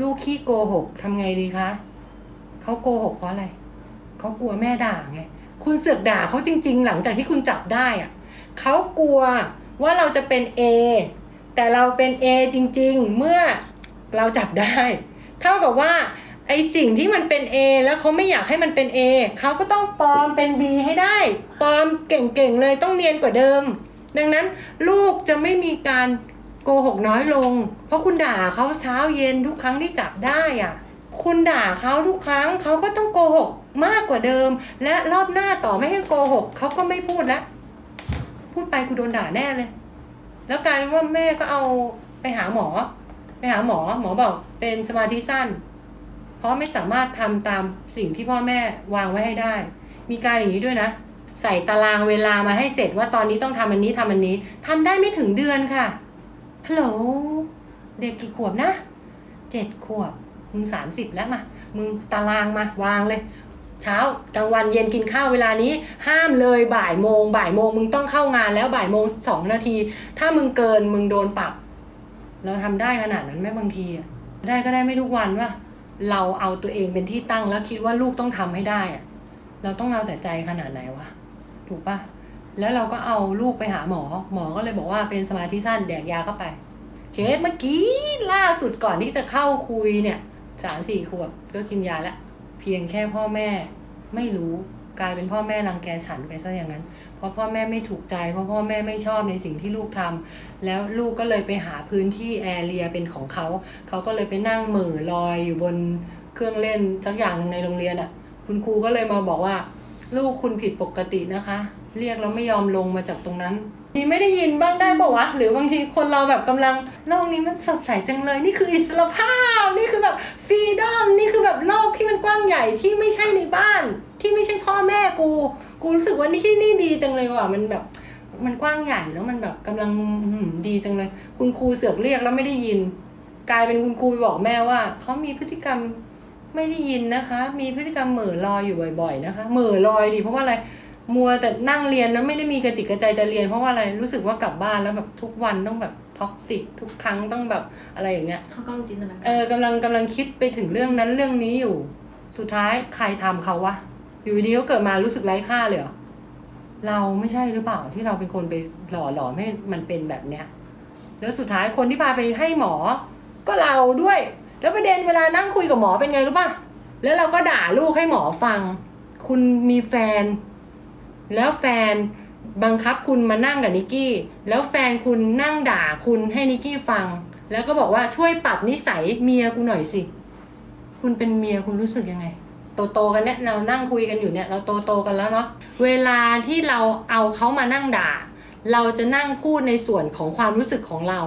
ลูกขี้โกหกทำไงดีคะเขาโกหกเพราะอะไรเขากลัวแม่ด่าไง คุณเสือกด่าเขาจริง ๆ หลังจากที่คุณจับได้อะเขากลัวว่าเราจะเป็น A แต่เราเป็น A จริง ๆ เมื่อเราจับได้ เท่ากับว่าไอสิ่งที่มันเป็น A แล้วเขาไม่อยากให้มันเป็น A เขาก็ต้องปลอมเป็น B ให้ได้ ปลอมเก่งๆเลยต้องเรียนกว่าเดิม ดังนั้นลูกจะไม่มีการ โกหกน้อยลง เพราะคุณด่าเขาเช้าเย็นทุกครั้งที่จับได้อะ คุณด่าเขาทุกครั้งเขาก็ต้องโกหกมากกว่าเดิม และรอบหน้าต่อไม่ให้โกหกเขาก็ไม่พูดแล้วพูดไปกูโดนด่าแน่เลย แล้วกลายเป็นว่าแม่ก็เอาไปหาหมอ ไปหาหมอหมอบอกเป็นสมาธิสั้น เพราะไม่สามารถทำตามสิ่งที่พ่อแม่วางไว้ให้ได้ มีการอย่างนี้ด้วยนะ ใส่ตารางเวลามาให้เสร็จว่าตอนนี้ต้องทำอันนี้ทำอันนี้ทำได้ไม่ถึงเดือนค่ะ ฮัลโหล เด็กกี่ขวบนะ เจ็ดขวบ มึงสามสิบแล้วมา มึงตารางมาวางเลย เช้ากลางวันเย็นกินข้าวเวลานี้ ห้ามเลยบ่ายโมง บ่ายโมงมึงต้องเข้างานแล้วบ่ายโมงสองนาที ถ้ามึงเกินมึงโดนปรับ เราทำได้ขนาดนั้นไหมบางทีอะได้ก็ได้ไม่ทุกวันว่าเราเอาตัวเองเป็นที่ตั้งแล้วคิดว่าลูกต้องทำให้ได้อะเราต้องเอาแต่ใจขนาดไหนวะ ถูกปะ แล้วเราก็เอาลูกไปหาหมอ หมอก็เลยบอกว่าเป็นสมาธิสั้นแดกยาเข้าไป เคสเมื่อกี้ล่าสุดก่อนที่จะเข้าคุยเนี่ยสามสี่ขวบก็กินยาแล้วเพียงแค่พ่อแม่ไม่รู้กลายเป็นพ่อแม่รังแกฉันไปซะอย่างนั้น เพราะพ่อแม่ไม่ถูกใจ เพราะพ่อแม่ไม่ชอบในสิ่งที่ลูกทำแล้วลูกก็เลยไปหาพื้นที่แอเรียเป็นของเขา เขาก็เลยไปนั่งเหม่อลอยอยู่บนเครื่องเล่นสักอย่างหนึ่งในโรงเรียนอะ คุณครูก็เลยมาบอกว่า ลูกคุณผิดปกตินะคะ เรียกแล้วไม่ยอมลงมาจากตรงนั้นนี่ไม่ได้ยินบ้างได้ปะวะ หรือบางทีคนเราแบบกำลังโลกนี้มันสดใสจังเลย นี่คืออิสรภาพ นี่คือแบบฟรีดอม นี่คือแบบโลกที่มันกว้างใหญ่ที่ไม่ใช่ในบ้าน ที่ไม่ใช่พ่อแม่กู กูรู้สึกว่านี่ที่นี่ดีจังเลยว่ะ มันแบบ มันกว้างใหญ่แล้วมันแบบกำลังดีจังเลย คุณครูเสือกเรียกแล้วไม่ได้ยิน กลายเป็นคุณครูไปบอกแม่ว่าเขามีพฤติกรรม ไม่ได้ยินนะคะ มีพฤติกรรมเหม่อลอยอยู่บ่อย ๆ นะคะเหม่อลอยดิเพราะว่าอะไรมัวแต่นั่งเรียนนะไม่ได้มีกระจิกกระใจจะเรียน เพราะว่าอะไรรู้สึกว่ากลับบ้านแล้วแบบทุกวันต้องแบบท็อกซิกทุกครั้งต้องแบบอะไรอย่างเงี้ยเขากำลังจินตนาการเออกำลังกำลังคิดไปถึงเรื่องนั้นเรื่องนี้อยู่ สุดท้ายใครทำเขาวะอยู่ดีเขาเกิดมารู้สึกไร้ค่าเลยเหรอเราไม่ใช่หรือเปล่าที่เราเป็นคนไปหล่อหลอมให้มันเป็นแบบเนี้ยแล้วสุดท้ายคนที่พาไปให้หมอ ก็เราด้วย แล้วประเด็นเวลานั่งคุยกับหมอเป็นไงรู้ป่ะ แล้วเราก็ด่าลูกให้หมอฟัง คุณมีแฟน แล้วแฟนบังคับคุณมานั่งกับนิกกี้ แล้วแฟนคุณนั่งด่าคุณให้นิกกี้ฟัง แล้วก็บอกว่าช่วยปรับนิสัยเมียกูหน่อยสิ คุณเป็นเมียคุณรู้สึกยังไง โตโตๆกันเนี่ยเรานั่งคุยกันอยู่เนี่ย เราโตโตๆกันแล้วเนาะ เวลาที่เราเอาเขามานั่งด่า เราจะนั่งพูดในส่วนของความรู้สึกของเรา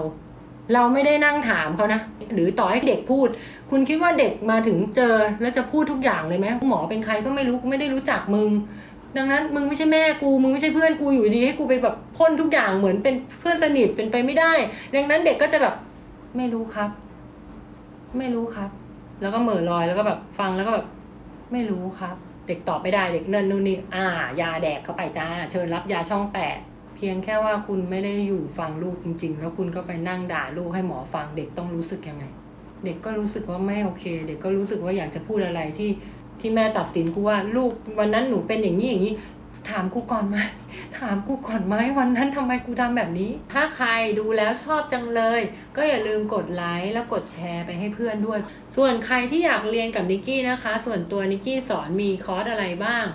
เราไม่ได้นั่งถามเขานะ หรือต่อให้เด็กพูด คุณคิดว่าเด็กมาถึงเจอแล้วจะพูดทุกอย่างเลยไหมหมอเป็นใครก็ไม่รู้ไม่ได้รู้จักมึง ดังนั้นมึงไม่ใช่แม่กูมึงไม่ใช่เพื่อนกูอยู่ดีให้กูไปแบบพ่นทุกอย่างเหมือนเป็นเพื่อนสนิทเป็นไปไม่ได้ ดังนั้นเด็กก็จะแบบไม่รู้ครับ ไม่รู้ครับ แล้วก็เหม่อลอยแล้วก็แบบฟังแล้วก็แบบไม่รู้ครับ เด็กตอบไม่ได้เด็กเนั่นนู่นนี่อ่ายาแดกเข้าไปจ้า เชิญรับยาช่องแปด เพียงแค่ว่าคุณไม่ได้อยู่ฟังลูกจริง ๆ แล้วคุณก็ไปนั่งด่าลูกให้หมอฟังเด็กต้องรู้สึกยังไง เด็กก็รู้สึกว่าไม่โอเค เด็กก็รู้สึกว่าอยากจะพูดอะไรที่ที่แม่ตัดสินกูว่าลูกวันนั้นหนูเป็นอย่างนี้อย่างนี้ถามกูก่อนไหมถามกูก่อนไหมวันนั้นทำไมกูทำแบบนี้ ถ้าใครดูแล้วชอบจังเลย ก็อย่าลืมกดไลค์แล้วกดแชร์ไปให้เพื่อนด้วย ส่วนใครที่อยากเรียนกับนิกกี้นะคะ ส่วนตัวนิกกี้สอนมีคอร์สอะไรบ้าง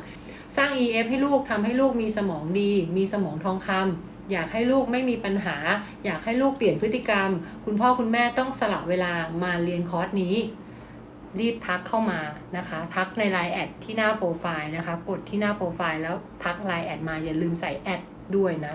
สร้าง EF ให้ลูกทำให้ลูกมีสมองดี มีสมองทองคำอยากให้ลูกไม่มีปัญหา อยากให้ลูกเปลี่ยนพฤติกรรม คุณพ่อคุณแม่ต้องสละเวลามาเรียนคอร์สนี้ รีบทักเข้ามานะคะ ทักในไลน์แอดที่หน้าโปรไฟล์นะคะ กดที่หน้าโปรไฟล์แล้วทักไลน์แอดมาอย่าลืมใส่แอดด้วยนะ